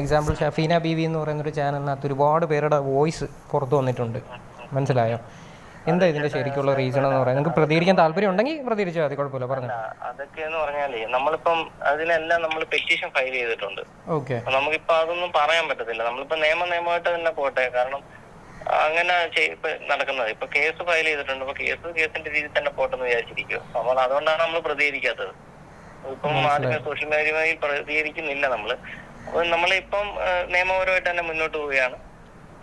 Example Shafeena B V എന്ന് പറയുന്ന ഒരു ചാനലിനകത്ത് ഒരുപാട് പേരുടെ വോയിസ് പുറത്തു വന്നിട്ടുണ്ട്. മനസ്സിലായോ? എന്താ ഇതിന്റെ ശരിക്കുള്ള റീസൺ എന്ന് പറയുന്നത് നിങ്ങൾക്ക് പ്രതികരിക്കാൻ താല്പര്യം ഉണ്ടെങ്കിൽ പ്രതികരിച്ചാൽ മതി കുഴപ്പമില്ല പറഞ്ഞു. അതൊക്കെ എന്ന് പറഞ്ഞാലേ നമ്മളിപ്പം അതിനെല്ലാം നമ്മൾ പെറ്റീഷൻ ഫയൽ ചെയ്തിട്ടുണ്ട്. ഓക്കെ നമുക്കിപ്പൊ അതൊന്നും പറയാൻ പറ്റത്തില്ല. നമ്മളിപ്പോ നിയമ നിയമമായിട്ട് തന്നെ പോട്ടെ കാരണം അങ്ങനെ നടക്കുന്നത്. ഇപ്പൊ കേസ് ഫയൽ ചെയ്തിട്ടുണ്ട്. അപ്പൊ കേസ് കേസിന്റെ രീതിയിൽ തന്നെ പോട്ടെന്ന് വിചാരിച്ചിരിക്കും നമ്മൾ അതുകൊണ്ടാണ് നമ്മൾ പ്രതികരിക്കാത്തത്. ഇപ്പം മാധ്യമ സോഷ്യൽ മീഡിയയുമായി പ്രതികരിക്കുന്നില്ല നമ്മൾ. നമ്മളിപ്പം നിയമപരമായിട്ട് തന്നെ മുന്നോട്ട് പോവുകയാണ്.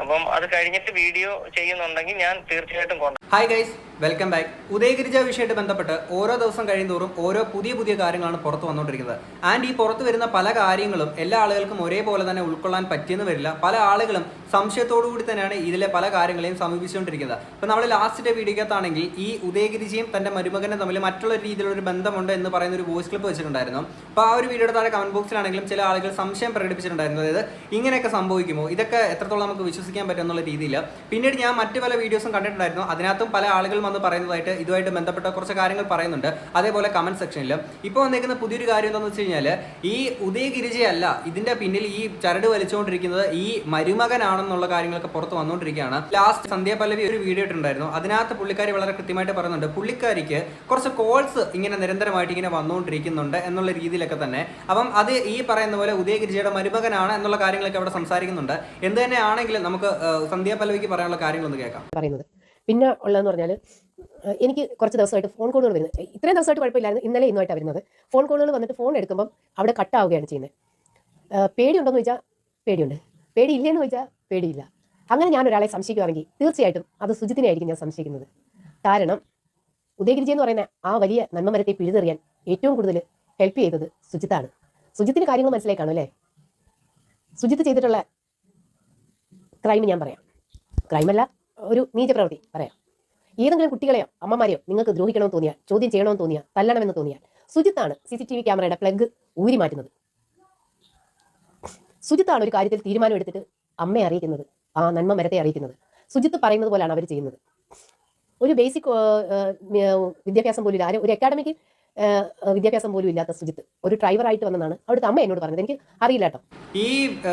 അപ്പം അത് കഴിഞ്ഞിട്ട് വീഡിയോ ചെയ്യുന്നുണ്ടെങ്കിൽ ഞാൻ തീർച്ചയായിട്ടും contact hi guys welcome back ഉദയഗിരിജ വിഷയമായിട്ട് ബന്ധപ്പെട്ട് ഓരോ ദിവസം കഴിയുന്തോറും ഓരോ പുതിയ പുതിയ കാര്യങ്ങളാണ് പുറത്തു വന്നുകൊണ്ടിരിക്കുന്നത്. ആൻഡ് ഈ പുറത്തു വരുന്ന പല കാര്യങ്ങളും എല്ലാ ആളുകൾക്കും ഒരേപോലെ തന്നെ ഉൾക്കൊള്ളാൻ പറ്റിയെന്ന് വരില്ല. പല ആളുകളും സംശയത്തോടു കൂടി തന്നെയാണ് ഇതിലെ പല കാര്യങ്ങളെയും സമീപിച്ചുകൊണ്ടിരിക്കുന്നത്. അപ്പോൾ നമ്മൾ ലാസ്റ്റിന്റെ വീഡിയോക്കകത്താണെങ്കിൽ ഈ ഉദയഗിരിജിയും തന്റെ മരുമകനും തമ്മിൽ മറ്റുള്ള രീതിയിലുള്ള ഒരു ബന്ധമുണ്ട് എന്ന് പറയുന്ന ഒരു വോയിസ് ക്ലിപ്പ് വെച്ചിട്ടുണ്ടായിരുന്നു. അപ്പോൾ ആ ഒരു വീഡിയോയുടെ താഴെ കമന്റ് ബോക്സിലാണെങ്കിലും ചില ആളുകൾ സംശയം പ്രകടിപ്പിച്ചിട്ടുണ്ടായിരുന്നു. അതായത് ഇങ്ങനെയൊക്കെ സംഭവിക്കുമോ? ഇതൊക്കെ എത്രത്തോളം നമുക്ക് വിശ്വസിക്കാൻ പറ്റും എന്നുള്ള രീതിയിൽ പിന്നീട് ഞാൻ മറ്റു പല വീഡിയോസും കണ്ടിട്ടുണ്ടായിരുന്നു. അതിനകത്തും പല ആളുകൾ വന്ന് പറയുന്നതായിട്ട് ഇതുമായിട്ട് ബന്ധപ്പെട്ട കുറച്ച് കാര്യങ്ങൾ പറയുന്നുണ്ട്. അതേപോലെ കമന്റ് സെക്ഷനിലും ഇപ്പോൾ വന്നേക്കുന്ന പുതിയൊരു കാര്യം എന്താണെന്ന് വെച്ച് കഴിഞ്ഞാൽ ഈ ഉദയഗിരിജയല്ല ഇതിന്റെ പിന്നിൽ ഈ ചരട് വലിച്ചുകൊണ്ടിരിക്കുന്നത് ഈ മരുമകനാണെന്നുള്ള കാര്യങ്ങളൊക്കെ പുറത്ത് വന്നുകൊണ്ടിരിക്കുകയാണ് ലാസ്റ്റ് സന്ധ്യ പല്ലവി ഒരു വീഡിയോ ഇട്ടുണ്ടായിരുന്നു അതിനകത്ത് പുള്ളിക്കാരി വളരെ കൃത്യമായിട്ട് പറയുന്നുണ്ട് പുള്ളിക്കാരിക്ക് കുറച്ച് കോൾസ് ഇങ്ങനെ നിരന്തരമായിട്ട് ഇങ്ങനെ വന്നുകൊണ്ടിരിക്കുന്നുണ്ട് എന്നുള്ള രീതിയിലൊക്കെ തന്നെ. അപ്പം അത് ഈ പറയുന്ന പോലെ ഉദയഗിരിജയുടെ മരുമകനാണ് എന്നുള്ള കാര്യങ്ങളൊക്കെ അവിടെ സംസാരിക്കുന്നുണ്ട്. എന്ത് തന്നെ ആണെങ്കിലും നമുക്ക് സന്ധ്യ പല്ലവിക്ക് പറയാനുള്ള കാര്യങ്ങളൊന്ന് കേൾക്കാം. പറയുന്നത്. പിന്നെ ഉള്ളതെന്ന് പറഞ്ഞാൽ എനിക്ക് കുറച്ച് ദിവസമായിട്ട് ഫോൺ കോളുകൾ വരുന്നത്. ഇത്രയും ദിവസമായിട്ട് കുഴപ്പമില്ലായിരുന്നു. ഇന്നലെ ഇന്നുമായിട്ടാണ് വരുന്നത്. ഫോൺ കോളുകൾ വന്നിട്ട് ഫോൺ എടുക്കുമ്പം അവിടെ കട്ടാവുകയാണ് ചെയ്യുന്നത് പേടിയുണ്ടോയെന്ന് ചോദിച്ചാൽ പേടിയുണ്ട്. പേടിയില്ലെന്ന് ചോദിച്ചാൽ പേടിയില്ല. അങ്ങനെ ഞാൻ ഒരാളെ സംശയിക്കുകയാണെങ്കിൽ തീർച്ചയായിട്ടും അത് സുജിത്തിനെ ആയിരിക്കും ഞാൻ സംശയിക്കുന്നത്. കാരണം ഉദയഗിരിജി എന്ന് പറയുന്ന ആ വലിയ നന്മമരത്തെ പിഴുതെറിയാൻ ഏറ്റവും കൂടുതൽ ഹെൽപ്പ് ചെയ്തത് സുജിത്താണ്. സുജിത്തിന് കാര്യങ്ങൾ മനസ്സിലേക്കാണോ കാണും അല്ലേ? സുജിത്ത് ചെയ്തിട്ടുള്ള ക്രൈം ഞാൻ പറയാം. ക്രൈമല്ല ഒരു നീചപ്രവൃത്തി. പറയാം. ഏതെങ്കിലും കുട്ടികളെയോ അമ്മമാരെയോ നിങ്ങൾക്ക് ദ്രോഹിക്കണമെന്ന് തോന്നിയാൽ ചോദ്യം ചെയ്യണമെന്ന് തോന്നിയാൽ തല്ലണമെന്ന് തോന്നിയാൽ സുജിത്താണ് സി സി ടി വി ക്യാമറയുടെ പ്ലഗ് ഊരി മാറ്റുന്നത്. സുജിത്താണ് ഒരു കാര്യത്തിൽ തീരുമാനം എടുത്തിട്ട് അമ്മയെ അറിയിക്കുന്നത് ആ നന്മ മരത്തെ അറിയിക്കുന്നത്. സുജിത്ത് പറയുന്നത് പോലെയാണ് അവർ ചെയ്യുന്നത്. ഒരു ബേസിക് വിദ്യാഭ്യാസം പോലും ഒരു അക്കാഡമിക് വിദ്യാഭ്യാസം പോലും ഇല്ലാത്ത സുജിത്ത്. ഒരു ഡ്രൈവർ ആയിട്ട് വന്നതാണ്. അവിടുത്തെ അമ്മ എന്നോട് പറഞ്ഞത്. എനിക്ക് അറിയില്ല ഈ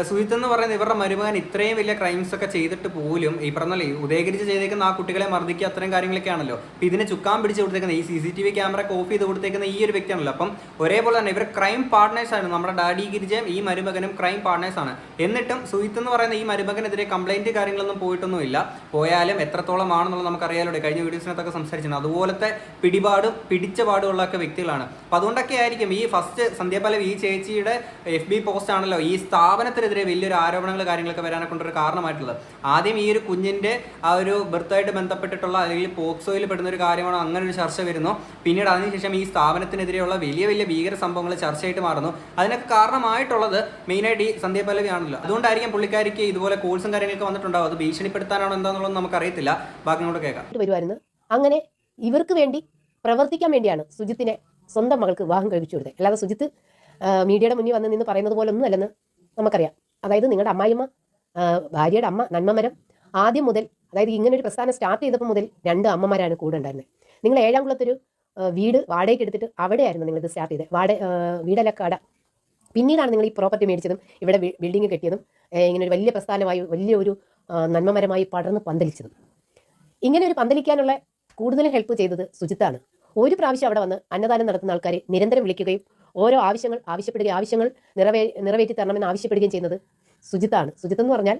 സുജിത്ത് എന്ന് പറയുന്നത് ഇവരുടെ മരുമകൻ ഇത്രയും വലിയ ക്രൈംസ് ഒക്കെ ചെയ്തിട്ട് പോലും ഈ പറഞ്ഞല്ലേ ഈ ഉദയഗിരിച്ച് ചെയ്തേക്കുന്ന ആ കുട്ടികളെ മർദ്ദിക്കുക അത്രയും കാര്യങ്ങളൊക്കെ ആണല്ലോ. അപ്പൊ ഇതിനെ ചുക്കാൻ പിടിച്ച് കൊടുത്തേക്കുന്ന ഈ C C T V camera off ചെയ്ത് കൊടുത്തേക്കുന്ന ഈ ഒരു വ്യക്തിയാണല്ലോ. അപ്പം ഒരേപോലെ തന്നെ ഇവർ ക്രൈം പാർട്ട്നേഴ്സ് ആണ്. നമ്മുടെ ഡാഡി ഗിരിജയും ഈ മരുമകനും ക്രൈം പാർട്ട്നേഴ്സ് ആണ്. എന്നിട്ടും സുജിത്ത് എന്ന് പറയുന്ന ഈ മരുമകനെതിരെ കംപ്ലൈന്റ് കാര്യങ്ങളൊന്നും പോയിട്ടൊന്നുമില്ല പോയാലും എത്രത്തോളം ആണെന്നുള്ളത് നമുക്കറിയാലോ. കഴിഞ്ഞ വീഡിയോസിനകത്തൊക്കെ സംസാരിച്ചിട്ടുണ്ട്. അതുപോലത്തെ പിടിപാടും പിടിച്ച പാടുള്ള ഒക്കെ വ്യക്തികളാണ്. അപ്പൊ അതുകൊണ്ടൊക്കെ ആയിരിക്കും ഈ ഫസ്റ്റ് സന്ധ്യാപല്ലവി ഈ ചേച്ചിയുടെ എഫ് ബി പോസ്റ്റ് ആണല്ലോ ഈ സ്ഥാപനത്തിനെതിരെ വലിയൊരു ആരോപണങ്ങൾ കാര്യങ്ങളൊക്കെ വരാനൊക്കെ കൊണ്ടൊരു കാരണമായിട്ടുള്ളത്. ആദ്യം ഈ ഒരു കുഞ്ഞിന്റെ ആ ഒരു ബർത്തായിട്ട് ബന്ധപ്പെട്ടിട്ടുള്ള അല്ലെങ്കിൽ പോക്സോയിൽ പെടുന്ന ഒരു കാര്യമാണോ അങ്ങനെ ഒരു ചർച്ച വരുന്നു. പിന്നീട് അതിനുശേഷം ഈ സ്ഥാപനത്തിനെതിരെയുള്ള വലിയ വലിയ ഭീകര സംഭവങ്ങൾ ചർച്ചയായിട്ട് മാറുന്നു. അതിനൊക്കെ കാരണമായിട്ടുള്ളത് മെയിനായിട്ട് ഈ സന്ധ്യാപല്ലവി ആണല്ലോ. അതുകൊണ്ടായിരിക്കും പുള്ളിക്കാരിക്ക് ഇതുപോലെ കോഴ്സും കാര്യങ്ങളൊക്കെ വന്നിട്ടുണ്ടാവും. അത് ഭീഷണിപ്പെടുത്താനാണോ എന്താണെന്നുള്ളത് നമുക്കറിയത്തില്ല. ബാക്കി കൂടെ കേൾക്കാം. അങ്ങനെ ഇവർക്ക് വേണ്ടി പ്രവർത്തിക്കാൻ വേണ്ടിയാണ് സുജിത്തിനെ സ്വന്തം മകൾക്ക് വിവാഹം കഴിപ്പിച്ചു കൊടുത്തത്. അല്ലാതെ സുജിത്ത് മീഡിയയുടെ മുന്നിൽ വന്ന് നിന്ന് പറയുന്നത് പോലെ ഒന്നും അല്ലെന്ന് നമുക്കറിയാം. അതായത് നിങ്ങളുടെ അമ്മായിമ്മ ഭാര്യയുടെ അമ്മ നന്മമരം ആദ്യം മുതൽ അതായത് ഇങ്ങനെ ഒരു പ്രസ്ഥാനം സ്റ്റാർട്ട് ചെയ്തപ്പോൾ മുതൽ രണ്ട് അമ്മമാരാണ് കൂടെ ഉണ്ടായിരുന്നത്. നിങ്ങൾ ഏഴാം കുളത്തൊരു വീട് വാടകയ്ക്ക് എടുത്തിട്ട് അവിടെയായിരുന്നു നിങ്ങൾ ഇത് സ്റ്റാർട്ട് ചെയ്തത്. വാട വീടല്ല കട പിന്നീടാണ് നിങ്ങൾ ഈ പ്രോപ്പർട്ടി മേടിച്ചതും ഇവിടെ ബിൽഡിംഗ് കെട്ടിയതും ഇങ്ങനെ ഒരു വലിയ പ്രസ്ഥാനമായി വലിയ ഒരു നന്മമരമായി പടർന്ന് പന്തലിച്ചതും. ഇങ്ങനെ ഒരു പന്തലിക്കാനുള്ള കൂടുതൽ ഹെൽപ്പ് ചെയ്തത് സുജിത്താണ്. ഒരു പ്രാവശ്യം അവിടെ വന്ന് അന്നദാനം നടത്തുന്ന ആൾക്കാരെ നിരന്തരം വിളിക്കുകയും ഓരോ ആവശ്യങ്ങൾ ആവശ്യപ്പെടുകയും ആവശ്യങ്ങൾ നിറവേ നിറവേറ്റി തരണമെന്ന് ആവശ്യപ്പെടുകയും ചെയ്യുന്നത് സുജിത്താണ്. സുജിത്ത് എന്ന് പറഞ്ഞാൽ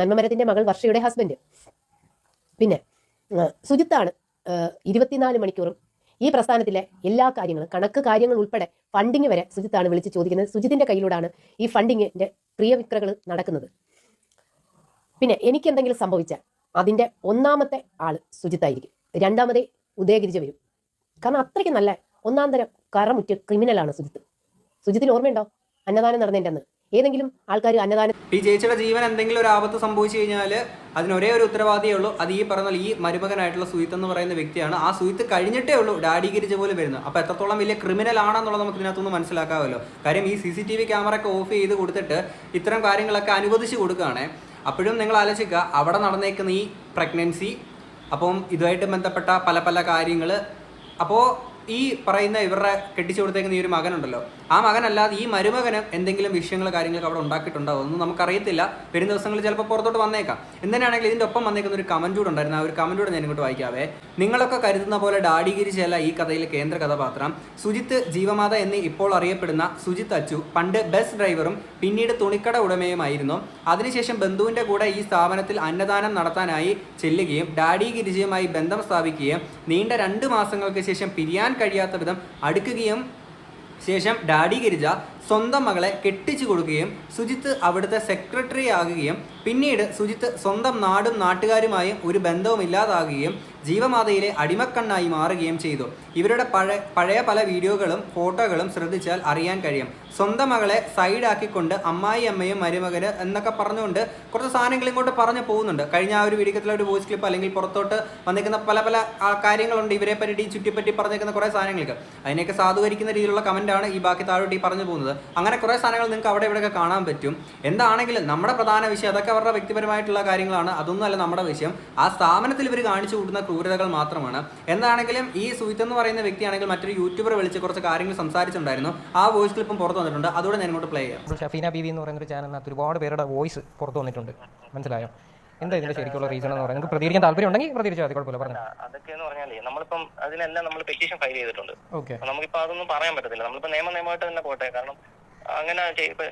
നന്മമരത്തിന്റെ മകൾ വർഷയുടെ ഹസ്ബൻഡ് പിന്നെ സുജിത്താണ് ഇരുപത്തിനാല് മണിക്കൂറും ഈ പ്രസ്ഥാനത്തിലെ എല്ലാ കാര്യങ്ങളും കണക്ക് കാര്യങ്ങൾ ഉൾപ്പെടെ ഫണ്ടിങ് വരെ സുജിത്താണ് വിളിച്ച് ചോദിക്കുന്നത്. സുജിത്തിന്റെ കയ്യിലൂടെയാണ് ഈ ഫണ്ടിങ്ങിന്റെ പ്രിയ വിക്രകൾ നടക്കുന്നത്. പിന്നെ എനിക്ക് എന്തെങ്കിലും സംഭവിച്ചാൽ അതിന്റെ ഒന്നാമത്തെ ആൾ സുജിത്തായിരിക്കും. രണ്ടാമതേ ഉദയഗിരിജ വരും. കാരണം അത്രയ്ക്ക് നല്ല ഒന്നാം തരം ക്രിമിനൽ ക്രിമിനലാണ് സുജിത്ത്. സുജിത്തിന് ഓർമ്മയുണ്ടോ? അന്നദാനം നടന്നതിന്റെ ഏതെങ്കിലും ആൾക്കാർ അന്നദാനം ഈ ചേച്ചിയുടെ ജീവൻ എന്തെങ്കിലും ഒരു ആപത്ത് സംഭവിച്ചു കഴിഞ്ഞാൽ ഒരേ ഒരു ഉത്തരവാദിയേ ഉള്ളൂ. അത് ഈ പറഞ്ഞ ഈ മരുമകനായിട്ടുള്ള സുഹിത്ത് എന്ന് പറയുന്ന വ്യക്തിയാണ്. ആ സുഹിത്ത് കഴിഞ്ഞിട്ടേ ഉള്ളൂ ഡാഡി ഗിരിജ പോലും വരുന്നത്. അപ്പോൾ എത്രത്തോളം വലിയ ക്രിമിനൽ ആണെന്നുള്ളത് നമുക്ക് ഇതിനകത്തുനിന്ന് മനസ്സിലാക്കാമല്ലോ. കാര്യം ഈ C C T V camera ഒക്കെ ഓഫ് ചെയ്ത് കൊടുത്തിട്ട് ഇത്തരം കാര്യങ്ങളൊക്കെ അനുവദിച്ച് കൊടുക്കുകയാണ്. അപ്പോഴും നിങ്ങൾ ആലോചിക്കുക അവിടെ നടന്നേക്കുന്ന ഈ പ്രഗ്നൻസി അപ്പം ഇതുമായിട്ട് ബന്ധപ്പെട്ട പല പല കാര്യങ്ങൾ അപ്പോൾ ഈ പറയുന്ന ഇവരുടെ കെട്ടിച്ചു കൊടുത്തേക്കുന്ന ഈ ഒരു മകനുണ്ടല്ലോ ആ മകനല്ലാതെ ഈ മരുമകന് എന്തെങ്കിലും വിഷയങ്ങൾ കാര്യങ്ങളൊക്കെ അവിടെ ഉണ്ടാക്കിയിട്ടുണ്ടാവും ഒന്നും നമുക്കറിയത്തില്ല. വരും ദിവസങ്ങളിൽ ചിലപ്പോൾ പുറത്തോട്ട് വന്നേക്കാം. എന്തിനാണെങ്കിൽ ഇതിന്റെ ഒപ്പം വന്നേക്കുന്ന ഒരു കമന്റ് കൂടെ ഉണ്ടായിരുന്നു. ആ ഒരു കമന്റ് കൂടെ ഞാൻ ഇങ്ങോട്ട് വായിക്കാവേ. നിങ്ങളൊക്കെ കരുതുന്ന പോലെ ഡാഡിഗിരിച്ചല്ല ഈ കഥയിലെ കേന്ദ്ര കഥാപാത്രം. സുജിത്ത് ജീവമാത എന്ന് ഇപ്പോൾ അറിയപ്പെടുന്ന സുജിത്ത് അച്ചു പണ്ട് ബസ് ഡ്രൈവറും പിന്നീട് തുണിക്കട ഉടമയുമായിരുന്നു. അതിനുശേഷം ബന്ധുവിന്റെ കൂടെ ഈ സ്ഥാപനത്തിൽ അന്നദാനം നടത്താനായി ചെല്ലുകയും ഡാഡി ഗിരിജയുമായി ബന്ധം സ്ഥാപിക്കുകയും നീണ്ട രണ്ട് മാസങ്ങൾക്ക് ശേഷം പിരിയാൻ കഴിയാത്ത വിധം അടുക്കുകയും ശേഷം ഡാഡി ഗിരിജ സ്വന്തം മകളെ കെട്ടിച്ചു കൊടുക്കുകയും സുജിത്ത് അവിടുത്തെ സെക്രട്ടറി ആകുകയും പിന്നീട് സുജിത്ത് സ്വന്തം നാടും നാട്ടുകാരുമായും ഒരു ബന്ധവും ഇല്ലാതാകുകയും ജീവമാതയിലെ അടിമക്കണ്ണായി മാറുകയും ചെയ്തു. ഇവരുടെ പഴയ പഴയ പല വീഡിയോകളും ഫോട്ടോകളും ശ്രദ്ധിച്ചാൽ അറിയാൻ കഴിയും. സ്വന്തം മകളെ സൈഡാക്കിക്കൊണ്ട് അമ്മായി അമ്മയും മരുമകന് എന്നൊക്കെ പറഞ്ഞുകൊണ്ട് കുറച്ച് സാധനങ്ങൾ ഇങ്ങോട്ട് പറഞ്ഞു പോകുന്നുണ്ട്. കഴിഞ്ഞ ആ ഒരു വീഡിയോത്തിലെ ഒരു വോയിസ് ക്ലിപ്പ് അല്ലെങ്കിൽ പുറത്തോട്ട് വന്നിരിക്കുന്ന പല പല കാര്യങ്ങളുണ്ട് ഇവരെ പറ്റി ചുറ്റിപ്പറ്റി പറഞ്ഞേക്കുന്ന കുറേ സാധനങ്ങൾക്ക്. അതിനെയൊക്കെ സാധൂകരിക്കുന്ന രീതിയിലുള്ള കമന്റാണ് ഈ ബാക്കി താഴോട്ട് ഈ പറഞ്ഞു പോകുന്നത്. അങ്ങനെ കുറേ സാധനങ്ങൾ നിങ്ങൾക്ക് അവിടെ ഇവിടെയൊക്കെ കാണാൻ പറ്റും. എന്താണെങ്കിലും നമ്മുടെ പ്രധാന വിഷയം അതൊക്കെ അവരുടെ വ്യക്തിപരമായിട്ടുള്ള കാര്യങ്ങളാണ്. അതൊന്നുമല്ല നമ്മുടെ വിഷയം. ആ സ്ഥാപനത്തിൽ ഇവർ കാണിച്ചു കൂട്ടുന്ന ക്രൂരതകൾ മാത്രമാണ്. എന്താണെങ്കിലും ഈ സുഹിത്ത് എന്ന് പറയുന്ന വ്യക്തിയാണെങ്കിൽ മറ്റൊരു യൂട്യൂബർ വിളിച്ച് കുറച്ച് കാര്യങ്ങൾ സംസാരിച്ചിട്ടുണ്ടായിരുന്നു. ആ വോയിസ് ക്ലിപ്പും പുറത്ത് വന്നിട്ടുണ്ട്. അതുകൂടെ ഞാൻ ഇങ്ങോട്ട് പ്ലേ ചെയ്യാം. ഷഫീന ബീവി എന്ന് പറയുന്ന ഒരു ചാനലിനകത്ത് ഒരുപാട് പേരുടെ വോയിസ് പുറത്ത് വന്നിട്ടുണ്ട്. മനസ്സിലായോ? എന്താ ഇതിന്റെ ശരിക്കുള്ള റീസൺ എന്ന് പറയുന്നത്? നിങ്ങൾക്ക് പ്രതികരിക്കാൻ താല്പര്യം ഉണ്ടെങ്കിൽ പ്രതികരിച്ചാൽ മതി കുഴപ്പമില്ല പറഞ്ഞു. അതൊക്കെ എന്ന് പറഞ്ഞാലേ നമ്മളിപ്പം അതിനെല്ലാം നമ്മൾ പെറ്റീഷൻ ഫയൽ ചെയ്തിട്ടുണ്ട്. നമുക്കിപ്പോ അതൊന്നും പറയാൻ പറ്റത്തില്ല. നമ്മളിപ്പോ നിയമ നിയമമായിട്ട് തന്നെ പോട്ടെ കാരണം അങ്ങനെ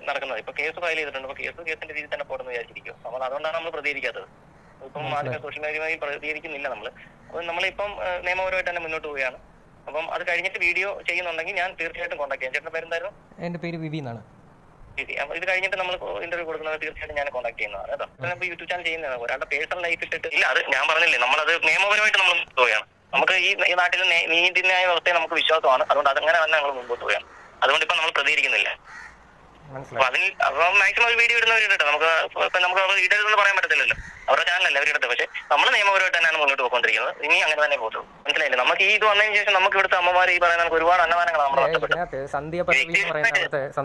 നടക്കുന്നത്. ഇപ്പൊ കേസ് ഫയൽ ചെയ്തിട്ടുണ്ട്. അപ്പൊ കേസ് കേസിന്റെ രീതിയിൽ തന്നെ പോട്ടെന്ന് വിചാരിച്ചിരിക്കും നമ്മൾ അതുകൊണ്ടാണ് നമ്മൾ പ്രതികരിക്കാത്തത്. ഇപ്പം മാധ്യമ സോഷ്യൽ മീഡിയയുമായി പ്രതികരിക്കുന്നില്ല നമ്മൾ അപ്പൊ നമ്മളിപ്പം നിയമപരമായിട്ട് തന്നെ മുന്നോട്ട് പോവുകയാണ്. അപ്പം അത് കഴിഞ്ഞിട്ട് വീഡിയോ ചെയ്യുന്നുണ്ടെങ്കിൽ ഞാൻ തീർച്ചയായിട്ടും കോൺടാക്ട് ചെയ്യാം. ചേട്ടന്റെ പേരെന്തായിരുന്നു? എന്റെ പേര് വിവി എന്നാണ്. ശരി അപ്പൊ ഇത് കഴിഞ്ഞിട്ട് നമ്മൾ ഇന്റർവ്യൂ കൊടുക്കുന്നത് തീർച്ചയായിട്ടും ഞാൻ കോൺടാക്ട് ചെയ്യുന്നതാണ് കേട്ടോ. ഇപ്പൊ യൂട്യൂബ് ചാനൽ ചെയ്യുന്നതാണ്. ഒരാളുടെ പേഴ്സണൽ ലൈഫ് ഇട്ടിട്ട് ഇല്ല അത് ഞാൻ പറഞ്ഞില്ലേ നമ്മളത് നിയമപരമായിട്ട് നമ്മൾ പോവുകയാണ്. നമുക്ക് ഈ ഈ നാട്ടിൽ നീതിന്യായ വ്യവസ്ഥയെ നമുക്ക് വിശ്വാസമാണ്. അതുകൊണ്ട് അതങ്ങനെ തന്നെ നമ്മൾ മുമ്പോട്ട് പോവുകയാണ്. അതുകൊണ്ട് ഇപ്പൊ നമ്മൾ പ്രതികരിക്കുന്നില്ല. മനസ്സിലായി. അതിൽ അപ്പൊ മാക്സിമം ഒരു വീഡിയോ ഇടുന്നവർ ഇടട്ടെ. നമുക്ക് ഇപ്പൊ നമുക്ക് അവർ ഇടരുതെന്ന് പറയാൻ പറ്റത്തില്ലല്ലോ. അവരുടെ ചാനലല്ല ഇടട്ടെ പക്ഷെ നമ്മൾ നിയമപരമായിട്ട് തന്നെയാണ് മുന്നോട്ട് പോയിക്കൊണ്ടിരിക്കുന്നത്. ഇനി അങ്ങനെ തന്നെ പോകുള്ളൂ മനസ്സിലായില്ലേ? നമുക്ക് ഈ ഇത് വന്നതിന് ശേഷം നമുക്ക് ഇവിടുത്തെ അമ്മമാർ ഈ പറയുന്ന ഒരുപാട് അന്നദാനങ്ങൾ നമ്മൾ നഷ്ടപ്പെട്ടു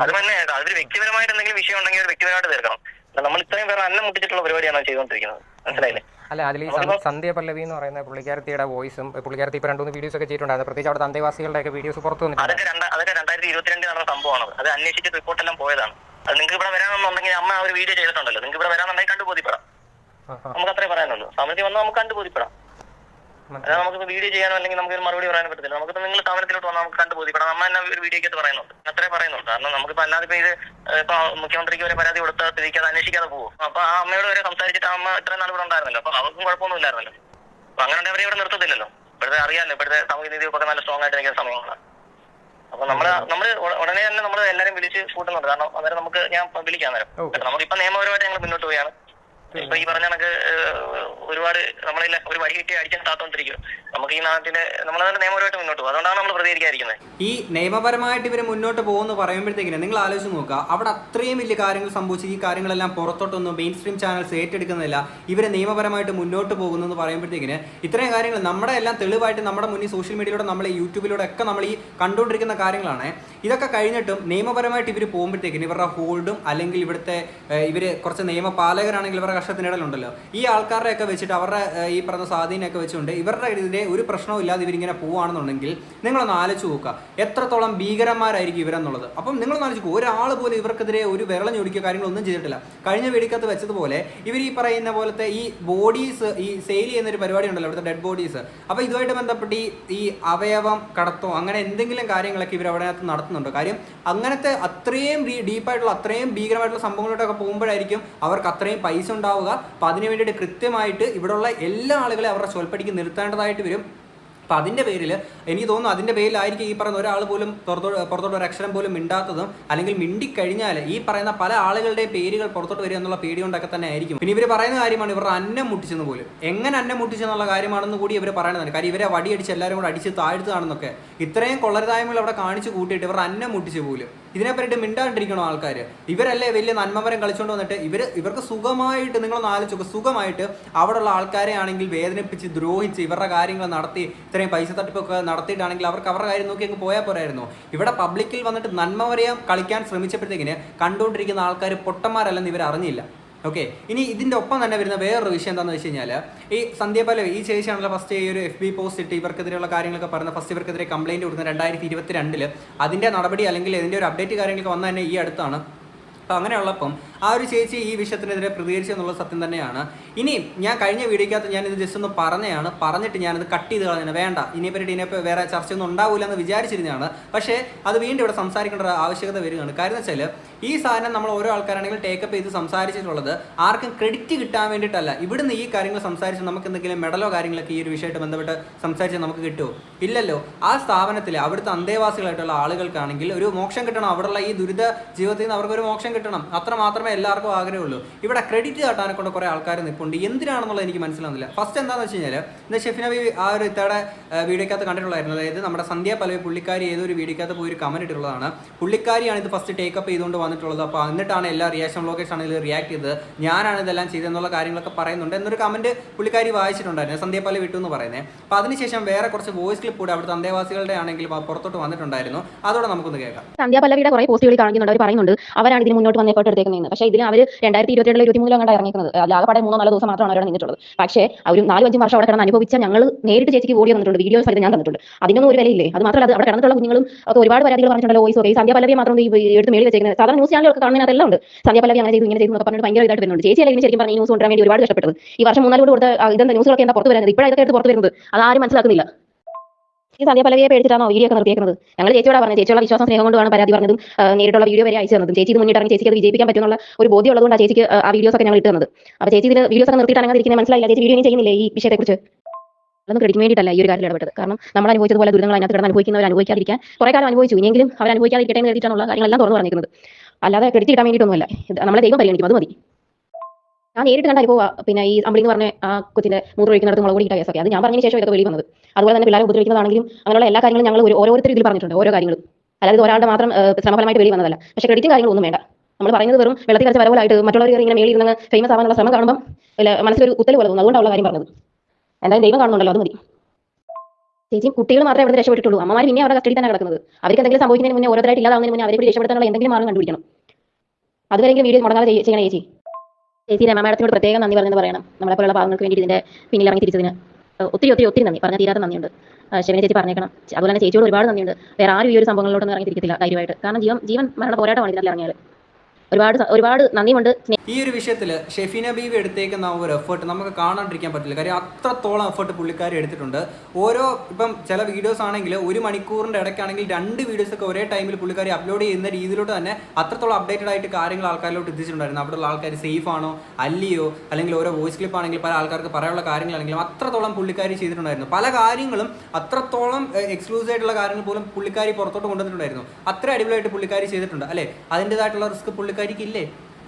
അത് തന്നെ അതിൽ വ്യക്തിപരമായിട്ട് എന്തെങ്കിലും വിഷയം ഉണ്ടെങ്കിൽ ഒരു വ്യക്തിപരമായിട്ട് തീർക്കണം. നമ്മൾ ഇത്രയും പേർ അന്നം മുട്ടിച്ചിട്ടുള്ള പരിപാടിയാണ് ചെയ്തുകൊണ്ടിരിക്കുന്നത്? മനസ്സിലായില്ലേ? അല്ല അതിൽ ഈ സന്ധ്യ പല്ലവി എന്ന് പറയുന്ന പുള്ളിക്കാരത്തിയുടെ വോയിസും പുള്ളിക്കാരത്തി ഇപ്പൊ രണ്ടുമൂന്ന് വീഡിയോസ് ഒക്കെ ചെയ്തിട്ടുണ്ടായിരുന്നു പ്രത്യേകിച്ച് അവിടെ അന്തേവാസികളുടെ ഒക്കെ വീഡിയോസ് പുറത്തു വന്നിട്ടുണ്ട്. അതൊക്കെ അതൊക്കെ രണ്ടായിരത്തി ഇരുപത്തിരണ്ടിൽ നടന്ന സംഭവമാണ് അത് അന്വേഷിച്ച് റിപ്പോർട്ട് എല്ലാം പോയതാണ്. അത് നിങ്ങൾക്ക് ഇവിടെ വരാമെന്നുണ്ടെങ്കിൽ അമ്മ ആ ഒരു വീഡിയോ ചെയ്തിട്ടുണ്ടല്ലോ. നിങ്ങൾക്ക് ഇവിടെ വരാമെന്നുണ്ടെങ്കിൽ കണ്ടു ബോധ്യപ്പെടാം ആ, ആ, നമുക്ക് അത്രേ പറയാനുള്ളൂ. സമയത്ത് വന്നാൽ നമുക്ക് കണ്ടു ബോധ്യപ്പെടാം മനസ്സിലായി. അതായത് നമുക്ക് വീഡിയോ ചെയ്യാനോ അല്ലെങ്കിൽ നമുക്ക് ഒരു മറുപടി പറയാൻ പറ്റത്തില്ല. നമുക്ക് നിങ്ങൾ സ്ഥാപനത്തിലോട്ട് വന്നാൽ നമുക്ക് കണ്ടു ബോധ്യപ്പെടാം അമ്മ തന്നെ ഒരു വീഡിയോ വീഡിയോക്കകത്ത് പറയുന്നുണ്ട്. അത്രേ പറയുന്നുണ്ട് കാരണം നമുക്കിപ്പോ അല്ലാതെ ഇപ്പൊ ഇത് ഇപ്പൊ മുഖ്യമന്ത്രിക്ക് വരെ പരാതി കൊടുത്ത തിരിക്കാതെ അന്വേഷിക്കാതെ പോകും അപ്പൊ ആ അമ്മയോട് വരെ സംസാരിച്ചിട്ട് അമ്മ ഇത്രയും നാൾ ഇവിടെ ഉണ്ടായിരുന്നല്ലോ. അപ്പൊ അവർക്കും കുഴപ്പമൊന്നും ഇല്ലായിരുന്നല്ലോ. അപ്പൊ അങ്ങനെ അവരെ ഇവിടെ നിർത്തത്തില്ലല്ലോ. ഇപ്പോഴത്തെ അറിയാമല്ലോ ഇപ്പോഴത്തെ സാമൂഹ്യ നീതി ഒക്കെ നല്ല സ്ട്രോങ് ആയിട്ട് നിൽക്കുന്ന സമയങ്ങളാണ് അപ്പൊ നമ്മൾ നമ്മൾ ഉട- ഉടനെ തന്നെ നമ്മൾ എല്ലാരും വിളിച്ച് കൂട്ടുന്നുണ്ട്. കാരണം അന്നേരം നമുക്ക് ഞാൻ വിളിക്കാൻ നേരം നമുക്ക് നമുക്കിപ്പോ നിയമപരമായിട്ട് ഞങ്ങൾ മുന്നോട്ട് പോവുകയാണ്. ഇപ്പൊ ഈ പറഞ്ഞ കണക്ക് ഒരുപാട് നമ്മളെ ഒരു വഴി കിട്ടി അടിച്ചാൽ താത്തോണ്ടിരിക്കും. നമുക്ക് ഈ നാട്ടിലെ നമ്മളതിന്റെ നിയമപരമായിട്ട് മുന്നോട്ട് പോകും അതുകൊണ്ടാണ് നമ്മൾ പ്രതികരിക്കാതിരിക്കുന്നത്. ഈ നിയമപരമായിട്ട് ഇവർ മുന്നോട്ട് പോകുമെന്ന് പറയുമ്പോഴത്തേക്കിനെ നിങ്ങൾ ആലോചിച്ച് നോക്കുക അവിടെ അത്രയും വലിയ കാര്യങ്ങൾ സംഭവിച്ചു ഈ കാര്യങ്ങളെല്ലാം പുറത്തോട്ടൊന്നും മെയിൻ സ്ട്രീം ചാനൽസ് ഏറ്റെടുക്കുന്നില്ല. ഇവർ നിയമപരമായിട്ട് മുന്നോട്ട് പോകുന്നു എന്ന് പറയുമ്പോഴത്തേക്കിന് ഇത്രയും കാര്യങ്ങൾ നമ്മുടെ എല്ലാം തെളിവായിട്ട് നമ്മുടെ മുന്നിൽ സോഷ്യൽ മീഡിയയിലൂടെ നമ്മൾ യൂട്യൂബിലൂടെ ഒക്കെ നമ്മൾ ഈ കണ്ടുകൊണ്ടിരിക്കുന്ന കാര്യങ്ങളാണ്. ഇതൊക്കെ കഴിഞ്ഞിട്ടും നിയമപരമായിട്ട് ഇവർ പോകുമ്പോഴത്തേക്കിന് ഇവരുടെ ഹോൾഡും അല്ലെങ്കിൽ ഇവിടുത്തെ ഇവർ കുറച്ച് നിയമപാലകരാണെങ്കിൽ ഇവരുടെ കഷ്ടത്തിനിടയിലുണ്ടല്ലോ ഈ ആൾക്കാരെയൊക്കെ വെച്ചിട്ട് അവരുടെ ഈ പറഞ്ഞ സ്വാധീനമൊക്കെ വെച്ചുകൊണ്ട് ഇവരുടെ ഇതിന്റെ ഒരു പ്രശ്നവും ഇല്ലാതെ ഇവരിങ്ങനെ പോവുകയാണെന്നുണ്ടെങ്കിൽ നിങ്ങളൊന്ന് ആലോചിച്ച് നോക്കുക. എത്രത്തോളം ഭീകരന്മാരായിരിക്കും ഇവരെന്നുള്ളത്. അപ്പം നിങ്ങളൊന്ന് പോകും ഒരാൾ പോലും ഇവർക്കെതിരെ ഒരു വിരളം ഞൊടിക്കുക കാര്യങ്ങളൊന്നും ചെയ്തിട്ടില്ല. കഴിഞ്ഞ വെടിക്കത്ത് വെച്ചതുപോലെ ഇവർ ഈ പറയുന്ന പോലത്തെ ഈ ബോഡീസ് ഈ സെയിൽ ചെയ്യുന്ന ഒരു പരിപാടി ഉണ്ടല്ലോ അവിടുത്തെ ഡെഡ് ബോഡീസ്. അപ്പോൾ ഇതുമായിട്ട് ബന്ധപ്പെട്ട് ഈ അവയവം കടത്തോ അങ്ങനെ എന്തെങ്കിലും കാര്യങ്ങളൊക്കെ ഇവർ അവിടെ നടത്തുന്നുണ്ടോ. കാര്യം അങ്ങനത്തെ അത്രയും ഡീപ്പായിട്ടുള്ള അത്രയും ഭീകരമായിട്ടുള്ള സംഭവങ്ങളിലോട്ടൊക്കെ പോകുമ്പോഴായിരിക്കും അവർക്ക് അത്രയും പൈസ ഉണ്ടാവുക. അപ്പോൾ അതിന് വേണ്ടിയിട്ട് കൃത്യമായിട്ട് ഇവിടെയുള്ള എല്ലാ ആളുകളെ അവരുടെ ചൊൽപ്പടിക്ക് നിർത്തേണ്ടതായിട്ട് വരും. അപ്പം അതിന്റെ പേരിൽ എനിക്ക് തോന്നുന്നു അതിന്റെ പേരിലായിരിക്കും ഈ പറയുന്ന ഒരാൾ പോലും പുറത്തോട്ട് പുറത്തോട്ട് ഒരു അക്ഷരം പോലും മിണ്ടാത്തതും അല്ലെങ്കിൽ മിണ്ടിക്കഴിഞ്ഞാൽ ഈ പറയുന്ന പല ആളുകളുടെ പേരുകൾ പുറത്തോട്ട് വരിക എന്നുള്ള പേടി കൊണ്ടൊക്കെ തന്നെ ആയിരിക്കും. പിന്നെ ഇവർ പറയുന്ന കാര്യമാണ് ഇവരുടെ അന്നം മുട്ടിച്ചെന്ന് പോലും. എങ്ങനെ അന്നം മുട്ടിച്ചെന്നുള്ള കാര്യമാണെന്ന് കൂടി ഇവർ പറയുന്നതാണ് കാര്യം ഇവരെ വടിയടിച്ച് എല്ലാവരും കൂടെ അടിച്ച് താഴ്ത്തുകയാണെന്നൊക്കെ. ഇത്രയും കൊള്ളരുതായ്മകൾ അവിടെ കാണിച്ച് കൂട്ടിയിട്ട് ഇവർ അന്നം മുട്ടിച്ച് പോലും. ഇതിനെപ്പറ്റിയിട്ട് മിണ്ടാണ്ടിരിക്കണോ ആൾക്കാർ ഇവരല്ലേ വലിയ നന്മമരം കളിച്ചുകൊണ്ട് വന്നിട്ട് ഇവർ ഇവർക്ക് സുഖമായിട്ട് നിങ്ങളൊന്ന് ആലോചിക്കുക സുഖമായിട്ട് അവിടെയുള്ള ആൾക്കാരെ ആണെങ്കിൽ വേദനിപ്പിച്ച് ദ്രോഹിച്ച് ഇവരുടെ കാര്യങ്ങൾ നടത്തി ഇത്രയും പൈസ തട്ടിപ്പൊക്കെ നടത്തിയിട്ടാണെങ്കിൽ അവർക്ക് അവരുടെ കാര്യം നോക്കി അങ്ങ് പോയാൽ പോരായിരുന്നു. ഇവിടെ പബ്ലിക്കിൽ വന്നിട്ട് നന്മ കളിക്കാൻ ശ്രമിച്ചപ്പോഴത്തേക്കിന് കണ്ടുകൊണ്ടിരിക്കുന്ന ആൾക്കാർ പൊട്ടന്മാരല്ലെന്ന് ഇവർ അറിഞ്ഞില്ല ഓക്കെ ഇനി ഇതിന്റെ ഒപ്പം തന്നെ വരുന്ന വേറൊരു വിഷയം എന്താണെന്ന് വെച്ച് കഴിഞ്ഞാൽ ഈ സന്ധ്യപല ഈ ചേച്ചിയാണല്ലോ ഫസ്റ്റ് ഈ ഒരു എഫ് ബി പോസ്റ്റ് ഇട്ട് ഇവർക്കെതിരെയുള്ള കാര്യങ്ങളൊക്കെ പറഞ്ഞ ഫസ്റ്റ് ഇവർക്കെതിരെ കംപ്ലൈന്റ് കൊടുക്കുന്ന രണ്ടായിരത്തി ഇരുപത്തി അതിന്റെ നടപടി അല്ലെങ്കിൽ ഇതിന്റെ ഒരു അപ്ഡേറ്റ് കാര്യങ്ങളൊക്കെ വന്ന തന്നെ ഈ അടുത്താണ്. അപ്പോൾ അങ്ങനെയുള്ളപ്പം ആ ഒരു ചേച്ചി ഈ വിഷയത്തിനെതിരെ പ്രതികരിച്ചു എന്നുള്ളത് സത്യം തന്നെയാണ്. ഇനി ഞാൻ കഴിഞ്ഞ വീഡിയോക്കകത്ത് ഞാനിത് ജസ്റ്റ് ഒന്ന് പറഞ്ഞതാണ് പറഞ്ഞിട്ട് ഞാനത് കട്ട് ചെയ്ത് കളഞ്ഞു വേണ്ട. ഇനിയെപ്പറ്റി ഇതിനെപ്പോൾ വേറെ ചർച്ചയൊന്നും ഉണ്ടാവില്ല എന്ന് വിചാരിച്ചിരുന്നതാണ്. പക്ഷേ അത് വീണ്ടും ഇവിടെ സംസാരിക്കേണ്ട ഒരു ആവശ്യകത വരികയാണ്. കാരണം വെച്ചാൽ ഈ സാധനം നമ്മൾ ഓരോ ആൾക്കാരാണെങ്കിൽ ടേക്കപ്പ് ചെയ്ത് സംസാരിച്ചിട്ടുള്ളത് ആർക്കും ക്രെഡിറ്റ് കിട്ടാൻ വേണ്ടിയിട്ടല്ല. ഇവിടുന്ന് ഈ കാര്യങ്ങൾ സംസാരിച്ച് നമുക്ക് എന്തെങ്കിലും മെഡലോ കാര്യങ്ങളൊക്കെ ഈ ഒരു വിഷയമായിട്ട് ബന്ധപ്പെട്ട് സംസാരിച്ച് നമുക്ക് കിട്ടുമോ ഇല്ലല്ലോ. ആ സ്ഥാപനത്തിൽ അവിടുത്തെ അന്തേവാസികളായിട്ടുള്ള ആളുകൾക്കാണെങ്കിൽ ഒരു മോക്ഷം കിട്ടണം. അവിടെയുള്ള ഈ ദുരിത ജീവിതത്തിൽ നിന്ന് അവർക്ക് ഒരു മോക്ഷം കിട്ടണം. അത്ര മാത്രമേ എല്ലാവർക്കും ആഗ്രഹമുള്ളൂ. ഇവിടെ ക്രെഡിറ്റ് കാട്ടാനെ കൊണ്ട് കുറേ ആൾക്കാർ നിൽപ്പുണ്ട് എന്തിനാണെന്നുള്ളത് എനിക്ക് മനസ്സിലാവുന്നില്ല. ഫസ്റ്റ് എന്താണെന്ന് വെച്ച് കഴിഞ്ഞാൽ ഇന്ന് ഷെഫിനബി ആ ഒരു ഇത്തയുടെ വീഡിയോക്കകത്ത് കണ്ടിട്ടുള്ളായിരുന്നു അതായത് നമ്മുടെ സന്ധ്യ പലവി പുള്ളിക്കാരി ഏതൊരു വീഡിയോക്കകത്ത് പോയി ഒരു കമന്റ് ഇട്ടുള്ളതാണ് പുള്ളിക്കാരിയാണ് ഇത് ഫസ്റ്റ് ടേക്കപ്പ് ചെയ്തുകൊണ്ട് വന്നിട്ടുള്ളത്. അപ്പോൾ എന്നിട്ടാണ് എല്ലാ റിയാക്ഷൻ ബ്ലോഗേഴ്സ് ആണ് ഇതിൽ റിയാക്ട് ചെയ്തത്. ഞാനാണ് ഇതെല്ലാം ചെയ്തതെന്നുള്ള കാര്യങ്ങളൊക്കെ പറയുന്നുണ്ട്. എന്നൊരു കമന്റ് പുള്ളിക്കാരി വായിച്ചിട്ടുണ്ടായിരുന്നു. സന്ധ്യ പല വിട്ടു എന്ന് പറയുന്നത് അപ്പോൾ അതിനുശേഷം വേറെ കുറച്ച് വോയിസ് ക്ലിപ്പ് കൂടെ അവിടുത്തെ അന്തേവാസികളുടെ ആണെങ്കിൽ പുറത്തോട്ട് വന്നിട്ടുണ്ടായിരുന്നു. അതോടെ നമുക്കൊന്ന് കേൾക്കാം. സന്ധ്യ പല്ലവിയുടെ കുറെ പോസ്റ്റുകൾ കാണിക്കുന്നുണ്ട് അവർ പറയുന്നുണ്ട് അവരാണ് ഇതിന് മുന്നോട്ട് വന്ന് എഫേർട്ട് എടുത്തേക്കുന്നതെന്ന് പക്ഷേ ഇതിൽ അവർ രണ്ടായിരത്തി ഇരുപത്തിരണ്ടിൽ ഇരുപത്തി മൂന്നിലും കണ്ടാണ് ഇറങ്ങിക്കുന്നത് മൂന്നോ നാലോ ദിവസം മാത്രമാണ് അവർ നിന്നിട്ടുള്ളത്. പക്ഷേ ഒരു നാലും അഞ്ചും വർഷം അവിടെ കിടന്ന് അനുഭവിച്ച ഞങ്ങൾ നേരിട്ട് ചേച്ചിക്ക് ഓടി വന്നിട്ടുണ്ട്. വീഡിയോസ് സഹിതം ഞാൻ തന്നിട്ടുണ്ട്. അതിനൊന്നും ഒരു വിലയില്ലേ? അത് മാത്രമല്ല അവിടെ കിടന്നിട്ടുള്ള കുഞ്ഞുങ്ങളും ഒക്കെ ഒരുപാട് പരാതികൾ പറഞ്ഞിട്ടുണ്ടല്ലോ വോയിസ് ഒക്കെ ഈ സന്ധ്യ പല്ലവി മാത്രം എടുത്ത് മേടി വെച്ചേക്കുന്നത് സാധാരണ ന്യൂസ് ചാനലുകളൊക്കെ കാണുന്നത് അതെല്ലാം ഉണ്ട്. സന്ധ്യ പല്ലവി അങ്ങനെ ചെയ്തു ഇങ്ങനെ ചെയ്തു എന്നൊക്കെ പറഞ്ഞിട്ട് ഭയങ്കര ഇതായിട്ട് വരുന്നുണ്ട്. ചേച്ചി അല്ലെങ്കിൽ ശരിക്കും പറഞ്ഞ ന്യൂസ് കൊണ്ടുവരാൻ വേണ്ടി ഒരുപാട് കഷ്ടപ്പെട്ടത്? ഈ വർഷം മൂന്നാലോട് കൂടെ കൊടുത്ത ഇതെന്താ ന്യൂസുകളൊക്കെ എന്താ പുറത്ത് വരുന്നത്? എടുത്ത് പുറത്ത് വരുന്നത്? അത് ആരും മനസ്സിലാക്കുന്നില്ല. ഈ സന്ധ്യ പല്ലവിയെ പേടിച്ചിട്ടാണോ വീഡിയോ ഒക്കെ നിർത്തിയേക്കുന്നത്? ഞങ്ങൾ ചേച്ചിയോട് പറഞ്ഞത്. ചേച്ചിയുള്ള വിശ്വാസം സ്നേഹം കൊണ്ടാണ് പരാതി പറഞ്ഞതും ആ, നേരിട്ടുള്ള വീഡിയോ വരെ അയച്ചു തന്നതും. ചേച്ചി ഇത് മുന്നിട്ടിറങ്ങി ചേച്ചിക്ക് അത് വിജയിപ്പിക്കാൻ പറ്റുന്നുള്ള ഒരു ബോധ്യം ഉള്ളതുകൊണ്ട് ചേച്ചിക്ക് ആ, ആ വീഡിയോസ് ഒക്കെ ഞങ്ങൾ ഇട്ട് തന്നത്. അപ്പോൾ ചേച്ചി ഇതിന് വീഡിയോസ് ഒക്കെ നിർത്തിയിട്ട് അങ്ങനെ മനസ്സിലായില്ല ചേച്ചി വീഡിയോ ചെയ്യുന്നില്ല ഈ വിഷയത്തെക്കുറിച്ച്? അതൊന്നും ക്രെഡിറ്റ് വേണ്ടിയിട്ടല്ല ഈ ഒരു കാര്യത്തിൽ ഇടപെട്ടത്. കാരണം നമ്മൾ അനുഭവിച്ചതുപോലെ ദുരിതങ്ങൾ അതിനകത്ത് കിടന്ന് അനുഭവിക്കുന്നവർ അനുഭവിക്കാതിരിക്കാൻ കുറേ കാലം അനുഭവിച്ചു. ഇനിയെങ്കിലും അവർ അനുഭവിക്കാതിരിക്കട്ടെ എന്ന് കരുതിയിട്ടാണുള്ള കാര്യങ്ങളെല്ലാം തുറന്നു പറഞ്ഞിരിക്കുന്നത്. അല്ലാതെ ക്രെഡിറ്റ് ഇടാൻ വേണ്ടിയിട്ടൊന്നുമല്ല. നമ്മളെ ദൈവം പരിഗണിക്കും. അത് മതി. ഞാൻ നേരിട്ട് കണ്ട അനുഭവം. പിന്നെ ഈ അമ്പിളിന്ന് പറഞ്ഞ ആ കൊച്ചിന്റെ മൂത്ര ഒഴിക്കുന്നിടത്ത് മുളക് പൊടിയിട്ട കേസൊക്കെ. അത് ഞാൻ പറഞ്ഞതിന് ശേഷം ഇതൊക്കെ വെളി വന്നത്. അതുപോലെ തന്നെ പിള്ളേരെ ഉപദ്രവിക്കുന്നതാണെങ്കിലും അങ്ങനെയുള്ള എല്ലാ കാര്യങ്ങളും ഞങ്ങൾ ഓരോരുത്തർ ഇതിൽ പറഞ്ഞിട്ടുണ്ട് ഓരോ കാര്യങ്ങളും അല്ലാതെ ഇത് ഒരാളുടെ മാത്രം ശ്രമഫലമായിട്ട് വെളി വന്നതല്ല. പക്ഷേ ക്രെഡിറ്റും കാര്യങ്ങളൊന്നും വേണ്ട. നമ്മൾ പറയുന്നത് വെറും വെള്ളത്തിൽ കരച്ച വരവലായിട്ട് മറ്റുള്ളവർ ഇങ്ങനെ മേളിൽ ഇരുന്ന് ഫേമസ് ആവാനുള്ള ശ്രമം കാണുമ്പോൾ മനസ്സിലൊരു കുത്തൽ പോലെ തോന്നുന്നു അതുകൊണ്ടുള്ള കാര്യം പറഞ്ഞത്. എന്തായാലും ദൈവം കാണുന്നുണ്ടല്ലോ അത് മതി. ചേച്ചി കുട്ടികൾ മാത്രമേ അവിടെ രക്ഷപ്പെട്ടിട്ടുള്ളൂ. അമ്മമാർ പിന്നെ അവരുടെ കസ്റ്റഡി തന്നെ കിടക്കുന്നത്. അവർക്ക് എന്തെങ്കിലും സംഭവിക്കുന്നതിന് മുന്നേ ഓരോരുത്തരായിട്ട് ഇല്ലാതാവുന്നതിന് മുന്നേ അവരെ രക്ഷപ്പെടുത്താനുള്ള എന്തെങ്കിലും മാർഗം കണ്ടുപിടിക്കണം. അതുവരെങ്കിലും വീഡിയോ മുടങ്ങാതെ ചെയ്യ- ചെയ്യണം ചേച്ചി. ചേച്ചി രമ മാഡത്തിനോട് പ്രത്യേകം നന്ദി പറഞ്ഞു പറയണം. നമ്മളെ പോലുള്ള പാവങ്ങൾക്ക് വേണ്ടി ഇതിന്റെ പിന്നിൽ ഇറങ്ങി തിരിച്ചതിന്. ഒത്തിരി ഒത്തിരി ഒത്തിരി നന്ദി. പറഞ്ഞാൽ തീരാത്ത നന്ദിയുണ്ട്. ശിവനെ ചേച്ചി പറഞ്ഞേക്കണം. അതുപോലെ തന്നെ ചേച്ചിയോട് ഒരുപാട് നന്ദിയുണ്ട്. വേറെ ആരും ഈ ഒരു സംഭവങ്ങളിലോട്ടൊന്നും ഇറങ്ങി തിരിക്കത്തില്ല ധൈര്യമായിട്ട്. കാരണം ജീവൻ ജീവൻ മരണ പോരാട്ടമാണ് ഇതിനകത്ത് ഇറങ്ങിയത് ഒരുപാട് ഒരുപാട് നന്ദിയുണ്ട് ഈ ഒരു വിഷയത്തിൽ ഷെഫീന ബീവി എടുത്തേക്കുന്ന ഒരു എഫേർട്ട് നമുക്ക് കാണാണ്ടിരിക്കാൻ പറ്റില്ല. കാര്യം അത്രത്തോളം എഫേർട്ട് പുള്ളിക്കാരി എടുത്തിട്ടുണ്ട്. ഓരോ ഇപ്പം ചില വീഡിയോസ് ആണെങ്കിൽ ഒരു മണിക്കൂറിന്റെ ഇടയ്ക്കാണെങ്കിൽ രണ്ട് വീഡിയോസ് ഒക്കെ ഒരേ ടൈമിൽ പുള്ളിക്കാരി അപ്ലോഡ് ചെയ്യുന്ന രീതിയിലോട്ട് തന്നെ അത്രത്തോളം അപ്ഡേറ്റഡ് ആയിട്ട് കാര്യങ്ങൾ ആൾക്കാരിലോട്ട് എത്തിച്ചിട്ടുണ്ടായിരുന്നു. അവിടെയുള്ള ആൾക്കാർ സേഫ് ആണോ അല്ലയോ അല്ലെങ്കിൽ ഓരോ വോയിസ് ക്ലിപ്പ് ആണെങ്കിൽ പല ആൾക്കാർക്ക് പറയാനുള്ള കാര്യങ്ങളാണെങ്കിലും അത്രത്തോളം പുള്ളിക്കാരി ചെയ്തിട്ടുണ്ടായിരുന്നു. പല കാര്യങ്ങളും അത്രത്തോളം എക്സ്ക്ലൂസീവ് ആയിട്ടുള്ള കാര്യങ്ങൾ പോലും പുള്ളിക്കാരി പുറത്തോട്ട് കൊണ്ടുവന്നിട്ടുണ്ടായിരുന്നു. അത്ര അടിപൊളിയായിട്ട് പുള്ളിക്കാരി ചെയ്തിട്ടുണ്ട്. അല്ലേ? അതിന്റെതായിട്ടുള്ള റിസ്ക് പുള്ളിക്കാരിക്ക് ഇല്ലേ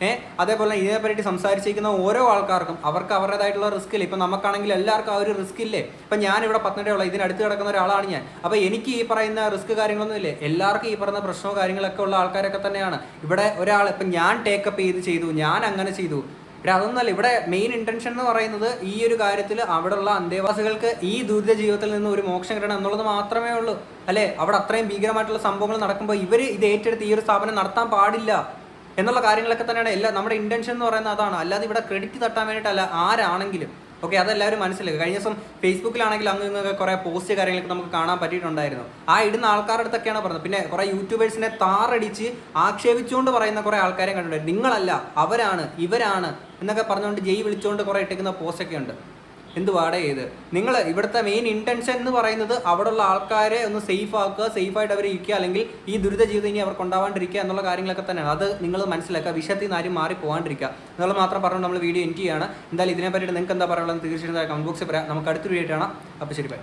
ഏഹ് അതേപോലെ ഇതിനെപ്പറ്റി സംസാരിച്ചിരിക്കുന്ന ഓരോ ആൾക്കാർക്കും അവർക്ക് അവരുടേതായിട്ടുള്ള റിസ്ക് ഇല്ല? ഇപ്പം നമുക്കാണെങ്കിൽ എല്ലാവർക്കും ആ ഒരു റിസ്ക് ഇല്ലേ? ഇപ്പം ഞാനിവിടെ പത്തനംതിട്ടയുള്ള ഇതിനടുത്ത് കിടക്കുന്ന ഒരാളാണ് ഞാൻ. അപ്പോൾ എനിക്ക് ഈ പറയുന്ന റിസ്ക് കാര്യങ്ങളൊന്നും ഇല്ലേ? എല്ലാവർക്കും ഈ പറയുന്ന പ്രശ്നവും കാര്യങ്ങളൊക്കെ ഉള്ള ആൾക്കാരൊക്കെ തന്നെയാണ്. ഇവിടെ ഒരാൾ ഇപ്പം ഞാൻ ടേക്കപ്പ് ചെയ്ത് ചെയ്തു ഞാൻ അങ്ങനെ ചെയ്തു. ഇവിടെ അതൊന്നുമല്ല ഇവിടെ മെയിൻ ഇന്റൻഷൻ എന്ന് പറയുന്നത് ഈ ഒരു കാര്യത്തിൽ അവിടെയുള്ള അന്തേവാസികൾക്ക് ഈ ദുരിത ജീവിതത്തിൽ നിന്ന് ഒരു മോക്ഷം കിട്ടണം എന്നുള്ളത് മാത്രമേ ഉള്ളൂ. അല്ലേ? അവിടെ അത്രയും ഭീകരമായിട്ടുള്ള സംഭവങ്ങൾ നടക്കുമ്പോൾ ഇവർ ഇത് ഏറ്റെടുത്ത് ഈ ഒരു സ്ഥാപനം നടത്താൻ പാടില്ല. എന്നുള്ള കാര്യങ്ങളൊക്കെ തന്നെയാണ് എല്ലാ നമ്മുടെ ഇന്റൻഷൻ എന്ന് പറയുന്നത് അതാണ്. അല്ലാതെ ഇവിടെ ക്രെഡിറ്റ് തട്ടാൻ വേണ്ടിയിട്ടല്ല ആരാണെങ്കിലും. ഓക്കെ അതെല്ലാവരും മനസ്സിലാക്കുക. കഴിഞ്ഞ ദിവസം ഫേസ്ബുക്കിലാണെങ്കിൽ അങ്ങ് ഇങ്ങൊക്കെ കുറേ പോസ്റ്റ് കാര്യങ്ങളൊക്കെ നമുക്ക് കാണാൻ പറ്റിയിട്ടുണ്ടായിരുന്നു. ആ ഇടുന്ന ആൾക്കാരുടെ അടുത്തൊക്കെയാണ് പറഞ്ഞത്. പിന്നെ കുറേ യൂട്യൂബേഴ്സിനെ താറടിച്ച് ആക്ഷേപിച്ചുകൊണ്ട് പറയുന്ന കുറേ ആൾക്കാരെ കണ്ടിട്ടുണ്ട്. നിങ്ങളല്ല അവരാണ് ഇവരാണ് എന്നൊക്കെ പറഞ്ഞുകൊണ്ട് ജയ് വിളിച്ചുകൊണ്ട് കുറേ ഇട്ടിരിക്കുന്ന പോസ്റ്റൊക്കെ ഉണ്ട്. എന്ത് വാടക ചെയ്ത്? നിങ്ങൾ ഇവിടുത്തെ മെയിൻ ഇന്റൻഷൻ എന്ന് പറയുന്നത് അവിടെയുള്ള ആൾക്കാരെ ഒന്ന് സേഫ് ആക്കുക സേഫ് ആയിട്ട് അവർ ഇരിക്കുക അല്ലെങ്കിൽ ഈ ദുരിത ജീവിതം ഇനി അവർക്ക് ഉണ്ടാവാണ്ടിരിക്കുക എന്നുള്ള കാര്യങ്ങളൊക്കെ തന്നെയാണ്. അത് നിങ്ങൾ മനസ്സിലാക്കുക. വിഷയത്തിൽ നിന്ന് ആരും മാറി പോകാണ്ടിരിക്കുക നിങ്ങൾ മാത്രം പറഞ്ഞു നമ്മൾ വീഡിയോ എൻഡ് ചെയ്യുകയാണ്. എന്തായാലും ഇതിനെ പറ്റിയിട്ട് നിങ്ങൾക്ക് എന്താ പറയുള്ളത് തീർച്ചയായിട്ടും കമന്റ് ബോക്സിൽ പറയാം. നമുക്ക് അടുത്തൊരു വീഡിയോ കാണാം. അപ്പോൾ ശരി ബൈ